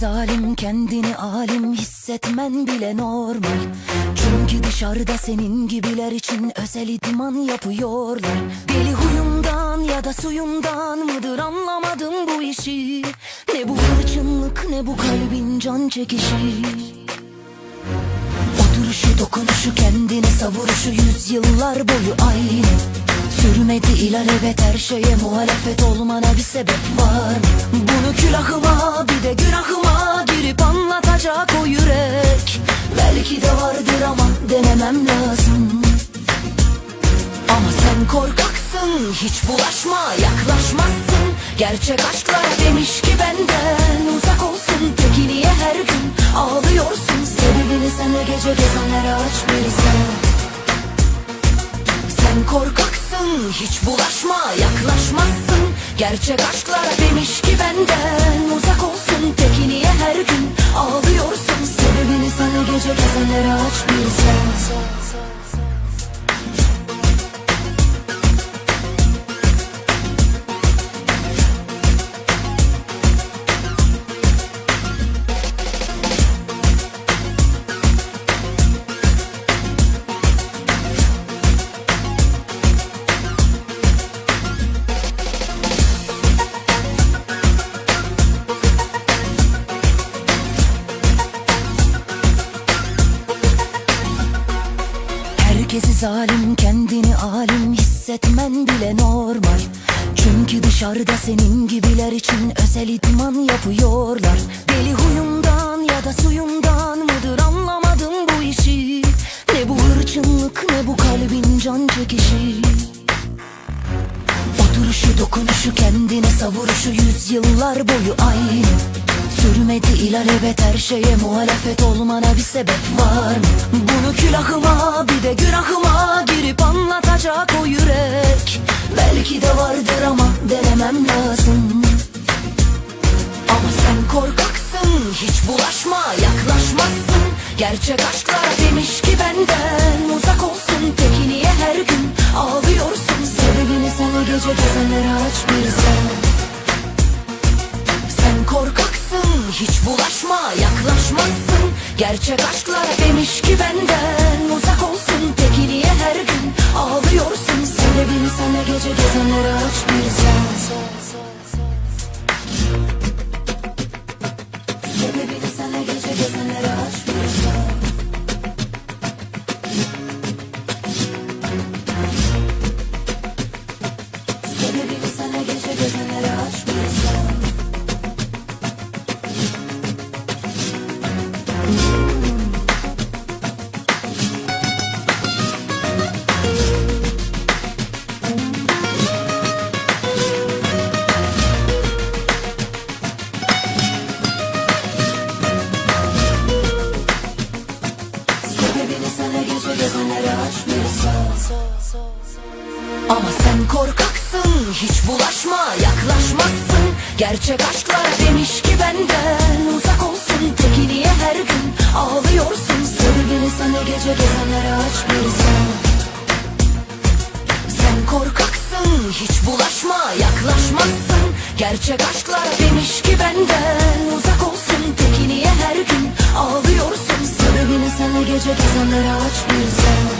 zalim kendini alim hissetmen bile normal. Çünkü dışarıda senin gibiler için özel idman yapıyorlar. Deli huyundan ya da suyundan mıdır anlamadım bu işi? Ne bu hırçınlık ne bu kalbin can çekişi? Oturuşu dokunuşu kendine savuruşu yüzyıllar boyu aynı Sürmedi ilalebet her şeye muhalefet olmana bir sebep var. Mı? Bunu külahıma bir de günahıma girip anlatacak o yürek. Belki de vardır ama denemem lazım. Ama sen korkaksın hiç bulaşma yaklaşmazsın. Gerçek aşklar demiş ki benden uzak olsun. Peki niye her gün ağlıyorsun? Sebebini sen de gece gezenlere aç bir sen. Sen korkaksın hiç bulaşma yaklaşmazsın. Gerçek aşklar demiş ki benden uzak olsun. Peki niye her gün ağlıyorsun? Sebebini de gece gezenlere aç bir sen Herkesi zalim kendini alim hissetmen bile normal. Çünkü dışarıda senin gibiler için özel idman yapıyorlar. Deli huyundan ya da suyundan mıdır anlamadım bu işi. Ne bu hırçınlık ne bu kalbin can çekişi. Oturuşu dokunuşu kendine savuruşu yüzyıllar boyu aynı Sürmedi ilalebet her şeye muhalefet olmana bir sebep var mı? Bunu külahıma bir de günahıma girip anlatacak o yürek. Belki de vardır ama denemem lazım. Ama sen korkaksın hiç bulaşma yaklaşmazsın. Gerçek aşklar demiş ki benden uzak olsun. Peki niye her gün ağlıyorsun? Sebebini sen o gece gezenlere aç bir Sen hiç bulaşma yaklaşmazsın. Gerçek aşklar demiş ki benden uzak olsun. Peki niye her gün ağlıyorsun. Sebebini sen o gece gezenlere aç bir sen Ama sen korkaksın hiç bulaşma yaklaşmazsın. Gerçek aşklar demiş ki benden uzak olsun. Peki niye her gün ağlıyorsun. Sebebini sana gece gezenlere aç bir sen. Sen korkaksın hiç bulaşma yaklaşmazsın. Gerçek aşklar demiş ki benden uzak olsun. Peki niye her gün ağlıyorsun. Sebebini sana gece gezenlere aç bir Sen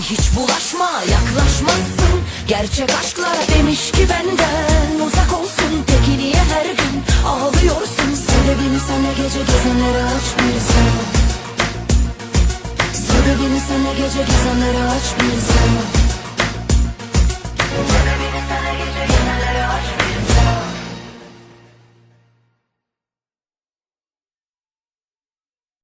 hiç bulaşma yaklaşmazsın. Gerçek aşklar demiş ki benden uzak olsun. Peki niye her gün ağlıyorsun? Sebebini sana gece gezenlere aç bir sen. Sebebini sana gece gezenlere aç bir sen